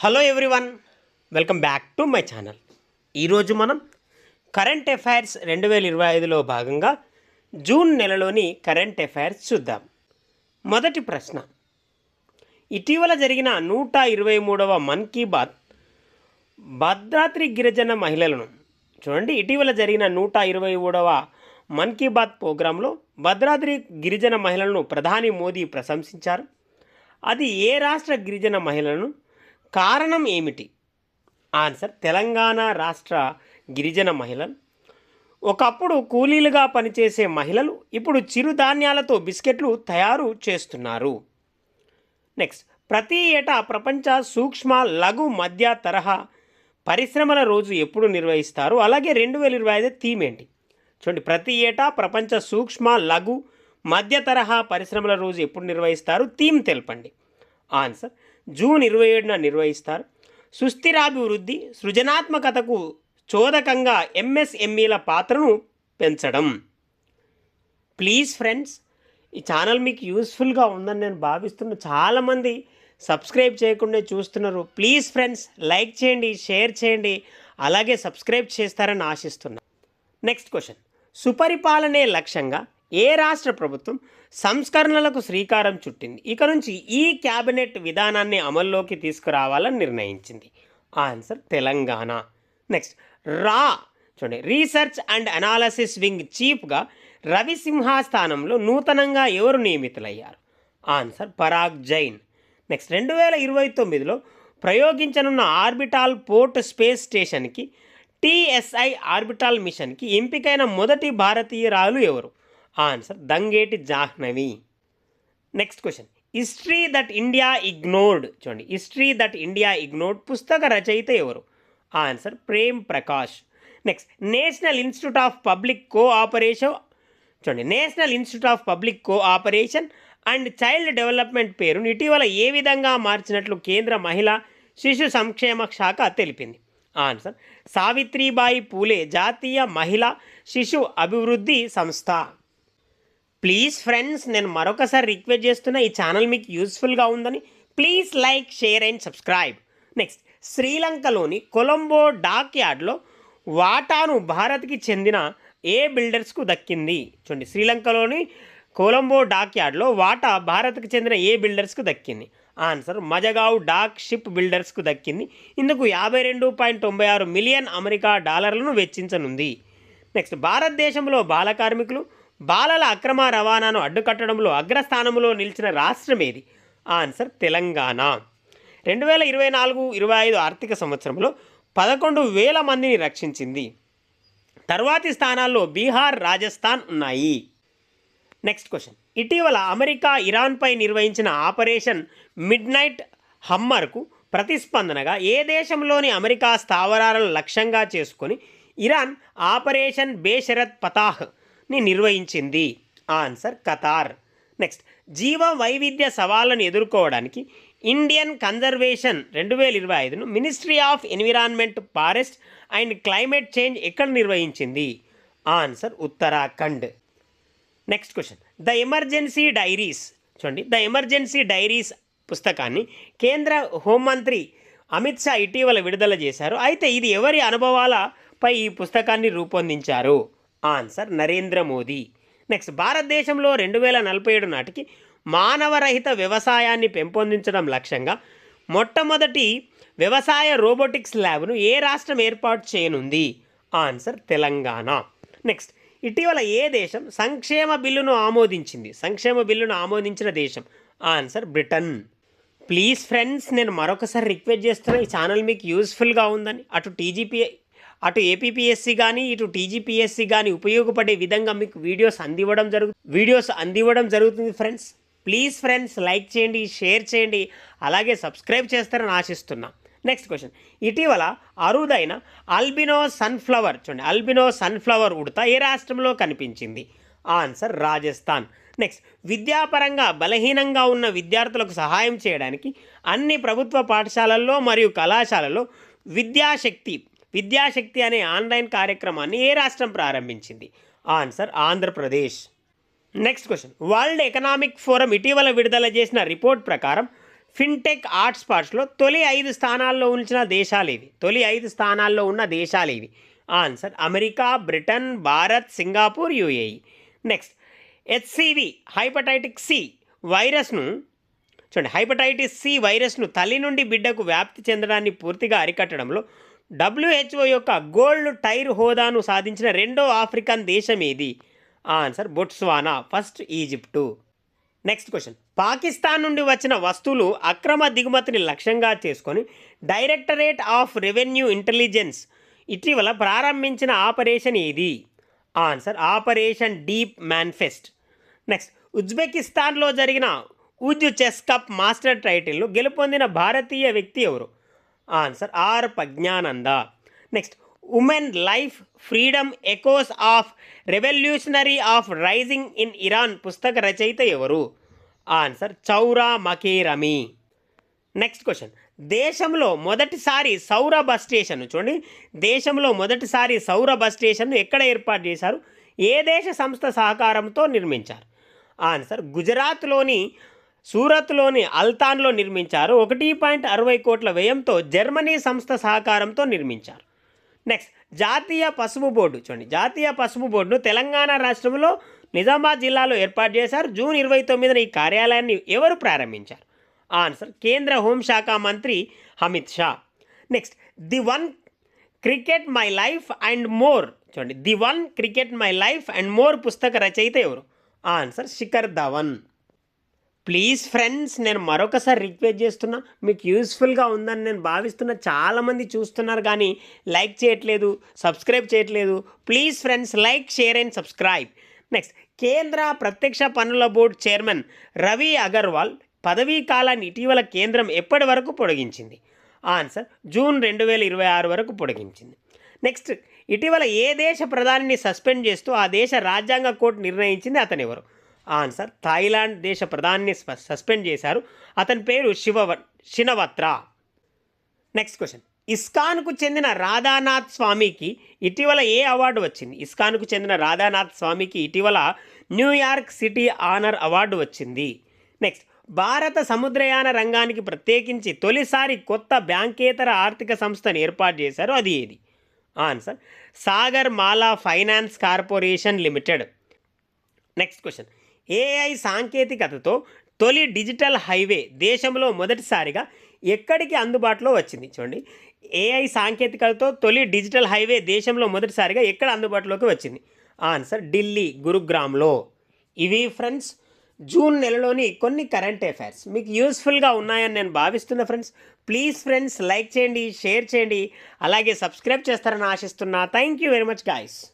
Hello everyone welcome back to my channel ఈరోజు మనం current affairs రెండు వేల ఇరవై ఐదులో భాగంగా జూన్ నెలలోని కరెంట్ అఫైర్స్ చూద్దాం. మొదటి ప్రశ్న. ఇటీవల జరిగిన నూట ఇరవై మూడవ మన్ కీ బాత్ భద్రాద్రి గిరిజన మహిళలను చూడండి ఇటీవల జరిగిన నూట ఇరవై మూడవ మన్ కీ బాత్ ప్రోగ్రాంలో భద్రాద్రి గిరిజన మహిళలను ప్రధాని మోదీ ప్రశంసించారు. అది ఏ రాష్ట్ర గిరిజన మహిళలను కారణం ఏమిటి? ఆన్సర్ తెలంగాణ రాష్ట్ర గిరిజన మహిళలు. ఒకప్పుడు కూలీలుగా పనిచేసే మహిళలు ఇప్పుడు చిరుధాన్యాలతో బిస్కెట్లు తయారు చేస్తున్నారు. నెక్స్ట్ ప్రతి ఏటా ప్రపంచ సూక్ష్మ లఘు మధ్య తరహా పరిశ్రమల రోజు ఎప్పుడు నిర్వహిస్తారు? అలాగే రెండు వేల ఇరవై ఐదు థీమ్ ఏంటి? చూడండి ప్రతి ఏటా ప్రపంచ సూక్ష్మ లఘు మధ్య తరహా పరిశ్రమల రోజు ఎప్పుడు నిర్వహిస్తారు? థీమ్ తెలపండి. ఆన్సర్ జూన్ ఇరవై ఏడున నిర్వహిస్తారు. సుస్థిరాభివృద్ధి సృజనాత్మకతకు చోదకంగా ఎంఎస్ఎంఈల పాత్రను పెంచడం. ప్లీజ్ ఫ్రెండ్స్ ఈ ఛానల్ మీకు యూస్ఫుల్గా ఉందని నేను భావిస్తున్న చాలామంది సబ్స్క్రైబ్ చేయకుండా చూస్తున్నారు. ప్లీజ్ ఫ్రెండ్స్ లైక్ చేయండి షేర్ చేయండి అలాగే సబ్స్క్రైబ్ చేస్తారని ఆశిస్తున్నాను నెక్స్ట్ క్వశ్చన్. సుపరిపాలనే లక్ష్యంగా ఏ రాష్ట్ర ప్రభుత్వం సంస్కరణలకు శ్రీకారం చుట్టింది? ఇక నుంచి ఈ క్యాబినెట్ విధానాన్ని అమల్లోకి తీసుకురావాలని నిర్ణయించింది. ఆన్సర్ తెలంగాణ. నెక్స్ట్ రా. చూడండి రీసెర్చ్ అండ్ అనాలసిస్ వింగ్ చీఫ్గా రవిసింహ స్థానంలో నూతనంగా ఎవరు నియమితులయ్యారు? ఆన్సర్ పరాగ్ జైన్. నెక్స్ట్ రెండు వేల ఇరవై తొమ్మిదిలో ప్రయోగించనున్న ఆర్బిటాల్ పోర్ట్ స్పేస్ స్టేషన్కి టిఎస్ఐ ఆర్బిటాల్ మిషన్కి ఎంపికైన మొదటి భారతీయురాలు ఎవరు? Answer Dangeti Jahnavi next question history that India ignored చూడండి హిస్టరీ దట్ ఇండియా ఇగ్నోర్డ్ పుస్తక రచయిత ఎవరు answer Prem Prakash next national institute of public cooperation చూడండి national institute of public cooperation and child development పేరును ఇటీవల ఏ విధంగా మార్చినట్లు కేంద్ర మహిళా శిశు సంక్షేమ శాఖ తెలిపింది? ఆన్సర్ సావిత్రిబాయి పూలే జాతీయ మహిళా శిశు అభివృద్ధి సంస్థ. ప్లీజ్ ఫ్రెండ్స్ నేను మరొకసారి రిక్వెస్ట్ చేస్తున్నా ఈ ఛానల్ మీకు యూస్ఫుల్గా ఉందని. Please like share and subscribe next శ్రీలంకలోని Colombo dock యార్డ్లో వాటాను భారత్కి చెందిన ఏ బిల్డర్స్కు దక్కింది? చూడండి శ్రీలంకలోని కొలంబో డాక్ యార్డ్లో వాటా భారత్కు చెందిన ఏ బిల్డర్స్కు దక్కింది? ఆన్సర్ మజగావ్ డాక్ షిప్ బిల్డర్స్కు దక్కింది. ఇందుకు యాభై రెండు పాయింట్ తొంభై ఆరు మిలియన్ అమెరికా డాలర్లను వెచ్చించనుంది. నెక్స్ట్ భారతదేశంలో బాల కార్మికులు బాలల అక్రమ రవాణాను అడ్డుకట్టడంలో అగ్రస్థానంలో నిలిచిన రాష్ట్రం ఏది? ఆన్సర్ తెలంగాణ. రెండు వేల ఇరవై నాలుగు ఇరవై ఐదు ఆర్థిక సంవత్సరంలో పదకొండు వేల మందిని రక్షించింది. తర్వాతి స్థానాల్లో బీహార్ రాజస్థాన్ ఉన్నాయి. Next question. ఇటీవల అమెరికా ఇరాన్పై నిర్వహించిన ఆపరేషన్ మిడ్ నైట్ హమ్మర్కు ప్రతిస్పందనగా ఏ దేశంలోని అమెరికా స్థావరాలను లక్ష్యంగా చేసుకొని ఇరాన్ ఆపరేషన్ బేషరత్ పతాహ్ ని నిర్వహించింది. ఆన్సర్ కతార్ నెక్స్ట్ జీవ వైవిధ్య సవాళ్ళను ఎదుర్కోవడానికి ఇండియన్ కన్జర్వేషన్ రెండు వేల ఇరవై ఐదును ministry of environment forest and climate change ఎక్కడ నిర్వహించింది? Answer Uttarakhand. Next question the emergency diaries. చూడండి ద ఎమర్జెన్సీ డైరీస్ పుస్తకాన్ని కేంద్ర హోంమంత్రి అమిత్ షా ఇటీవల విడుదల చేశారు. అయితే ఇది ఎవరి అనుభవాలపై ఈ పుస్తకాన్ని రూపొందించారు? ఆన్సర్ నరేంద్ర మోదీ. నెక్స్ట్ భారతదేశంలో రెండు వేల నలభై ఏడు నాటికి మానవరహిత వ్యవసాయాన్ని పెంపొందించడం లక్ష్యంగా మొట్టమొదటి వ్యవసాయ రోబోటిక్స్ ల్యాబ్ను ఏ రాష్ట్రం ఏర్పాటు చేయనుంది? ఆన్సర్ తెలంగాణ. నెక్స్ట్ ఇటీవల ఏ దేశం సంక్షేమ బిల్లును ఆమోదించింది? సంక్షేమ బిల్లును ఆమోదించిన దేశం? Answer Britain. ప్లీజ్ ఫ్రెండ్స్ నేను మరొకసారి రిక్వెస్ట్ చేస్తున్నా ఈ ఛానల్ మీకు యూస్ఫుల్గా ఉందని. అటు టీజీపీ అటు ఏపీపీఎస్సీ కానీ ఇటు టీజీపీఎస్సీ కానీ ఉపయోగపడే విధంగా మీకు వీడియోస్ అందివ్వడం జరుగు వీడియోస్ అందివ్వడం జరుగుతుంది ఫ్రెండ్స్. ప్లీజ్ ఫ్రెండ్స్ లైక్ చేయండి షేర్ చేయండి అలాగే సబ్స్క్రైబ్ చేస్తారని ఆశిస్తున్నా. Next question. ఇటీవల అరుదైన అల్బినో సన్ఫ్లవర్ చూడండి అల్బినో సన్ఫ్లవర్ ఉడత ఏ రాష్ట్రంలో కనిపించింది? ఆన్సర్ రాజస్థాన్. నెక్స్ట్ విద్యాపరంగా బలహీనంగా ఉన్న విద్యార్థులకు సహాయం చేయడానికి అన్ని ప్రభుత్వ పాఠశాలల్లో మరియు కళాశాలలో విద్యాశక్తి విద్యాశక్తి అనే ఆన్లైన్ కార్యక్రమాన్ని ఏ రాష్ట్రం ప్రారంభించింది? Answer Andhra Pradesh. Next question. World economic forum ఇటీవల విడుదల చేసిన రిపోర్ట్ ప్రకారం ఫిన్టెక్ ఆర్ట్స్ పార్ట్స్లో తొలి ఐదు స్థానాల్లో ఉంచిన దేశాలు ఇవి తొలి ఐదు స్థానాల్లో ఉన్న దేశాలు ఇవి answer America Britain Bharat Singapore UAE. Next. HCV hepatitis C వైరస్ను చూడండి హైపటైటిస్ సి వైరస్ను తల్లి నుండి బిడ్డకు వ్యాప్తి చెందడాన్ని పూర్తిగా అరికట్టడంలో డబ్ల్యూహెచ్ఓ యొక్క గోల్డ్ టైర్ హోదాను సాధించిన రెండో ఆఫ్రికన్ దేశం ఏది? Answer Botswana first Egypt. Next question. Pakistan నుండి వచ్చిన వస్తువులు అక్రమ దిగుమతిని లక్ష్యంగా చేసుకొని డైరెక్టరేట్ ఆఫ్ రెవెన్యూ ఇంటెలిజెన్స్ ఇటీవల ప్రారంభించిన ఆపరేషన్ ఏది? Answer operation deep manifest. Next ఉజ్బెకిస్తాన్లో జరిగిన ఉజ్ చెస్ కప్ మాస్టర్ టైటిల్ను గెలుపొందిన భారతీయ వ్యక్తి ఎవరు? Answer R Praggnanandhaa. Next women life freedom echoes of revolutionary of rising in Iran పుస్తక రచయిత ఎవరు? Answer Chowra Makaremi. Next question దేశంలో మొదటిసారి సౌర బస్ స్టేషన్ చూడండి. దేశంలో మొదటిసారి సౌర బస్ స్టేషన్ను ఎక్కడ ఏర్పాటు చేశారు? ఏ దేశ సంస్థ సహకారంతో నిర్మించారు? ఆన్సర్ గుజరాత్లోని సూరత్లోని అల్తాన్లో నిర్మించారు. ఒకటి పాయింట్ అరవై కోట్ల వ్యయంతో జర్మనీ సంస్థ సహకారంతో నిర్మించారు. నెక్స్ట్ జాతీయ పసుపు బోర్డు. చూడండి జాతీయ పసుపు బోర్డును తెలంగాణ రాష్ట్రంలో నిజామాబాద్ జిల్లాలో ఏర్పాటు చేశారు. జూన్ ఇరవై తొమ్మిదిన ఈ కార్యాలయాన్ని ఎవరు ప్రారంభించారు? ఆన్సర్ కేంద్ర హోంశాఖ మంత్రి Amit Shah. Next the one cricket my life and more. చూడండి the one cricket my life and more పుస్తక రచయిత ఎవరు? Answer Shikhar Dhawan. Please friends నేను మరొకసారి రిక్వెస్ట్ చేస్తున్నా మీకు యూస్ఫుల్గా ఉందని నేను భావిస్తున్నా చాలామంది చూస్తున్నారు కానీ లైక్ చేయట్లేదు సబ్స్క్రైబ్ చేయట్లేదు. Please friends like share and subscribe. Next కేంద్ర ప్రత్యక్ష పన్నుల బోర్డు చైర్మన్ రవి అగర్వాల్ పదవీ కాలాన్ని ఇటీవల కేంద్రం ఎప్పటి వరకు పొడిగించింది? ఆన్సర్ జూన్ రెండు వేల ఇరవై ఆరు వరకు పొడిగించింది. నెక్స్ట్ ఇటీవల ఏ దేశ ప్రధానిని సస్పెండ్ చేస్తూ ఆ దేశ రాజ్యాంగ కోర్టు నిర్ణయించింది అతనెవరు? ఎవరు ఆన్సర్ థాయిలాండ్ దేశ ప్రధాన్ని సస్పెండ్ చేశారు. అతని పేరు శివ శినవత్ర. నెక్స్ట్ క్వశ్చన్ ఇస్కాన్కు చెందిన రాధానాథ్ స్వామికి ఇటీవల ఏ అవార్డు వచ్చింది? ఇస్కాన్కు చెందిన రాధానాథ్ స్వామికి ఇటీవల New York city honour award వచ్చింది. నెక్స్ట్ భారత సముద్రయాన రంగానికి ప్రత్యేకించి తొలిసారి కొత్త బ్యాంకేతర ఆర్థిక సంస్థను ఏర్పాటు చేశారు. అది ఏది? Answer Sagarmala finance corporation limited. Next question AI సాంకేతికతతో తొలి డిజిటల్ హైవే దేశంలో మొదటిసారిగా ఎక్కడికి అందుబాటులో వచ్చింది? చూడండి. ఏఐ సాంకేతికతతో తొలి డిజిటల్ హైవే దేశంలో మొదటిసారిగా ఎక్కడ అందుబాటులోకి వచ్చింది? ఆన్సర్ ఢిల్లీ గురుగ్రామ్లో. ఇవి ఫ్రెండ్స్ జూన్ నెలలోని కొన్ని కరెంట్ అఫైర్స్. మీకు యూస్ఫుల్గా ఉన్నాయని నేను భావిస్తున్నా ఫ్రెండ్స్ ప్లీజ్ ఫ్రెండ్స్ లైక్ చేయండి షేర్ చేయండి. అలాగే సబ్స్క్రైబ్ చేస్తారని ఆశిస్తున్నా. Thank you very much guys.